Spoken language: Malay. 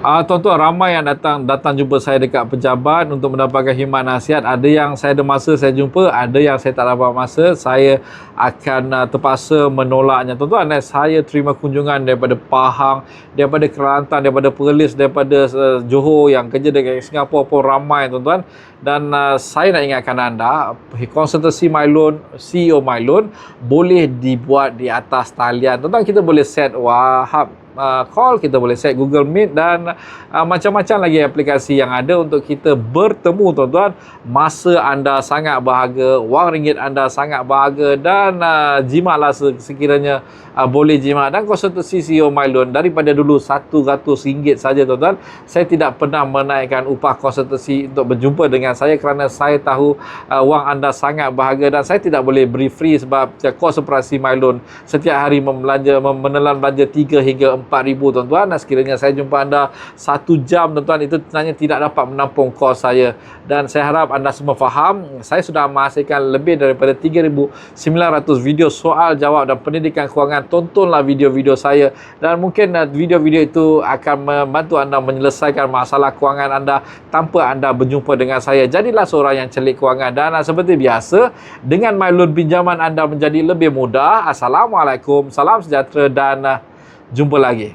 Ah, tuan-tuan ramai yang datang datang jumpa saya dekat pejabat untuk mendapatkan khidmat nasihat. Ada yang saya ada masa saya jumpa, ada yang saya tak dapat masa, saya akan uh, terpaksa menolaknya. Tuan-tuan, eh, saya terima kunjungan daripada Pahang, daripada Kelantan, daripada Perlis, daripada uh, Johor yang kerja dekat Singapura pun ramai tuan-tuan. Dan uh, saya nak ingatkan anda, konsultasi My Loan, CEO My Loan boleh dibuat di atas talian. Tuan-tuan, kita boleh set Wahab uh, call, kita boleh set Google Meet dan uh, macam-macam lagi aplikasi yang ada untuk kita bertemu tuan-tuan. Masa anda sangat berharga, wang ringgit anda sangat berharga dan uh, jimatlah sekiranya uh, boleh jimat dan konsultasi CEO MyLoan daripada dulu RM100 saja tuan-tuan. Saya tidak pernah menaikkan upah konsultasi untuk berjumpa dengan saya kerana saya tahu uh, wang anda sangat berharga dan saya tidak boleh beri free sebab kos operasi MyLoan setiap hari membelanja menelan belanja 3 hingga 4 ribu tuan-tuan. Dan sekiranya saya jumpa anda satu jam tuan-tuan itu sebenarnya tidak dapat menampung kos saya. Dan saya harap anda semua faham saya sudah menghasilkan lebih daripada 3,900 video soal jawab dan pendidikan kewangan. Tontonlah video-video saya. Dan mungkin uh, video-video itu akan membantu anda menyelesaikan masalah kewangan anda tanpa anda berjumpa dengan saya. Jadilah seorang yang celik kewangan. Dan uh, seperti biasa dengan my loan pinjaman anda menjadi lebih mudah. Assalamualaikum. Salam sejahtera dan uh, Jumpa lagi.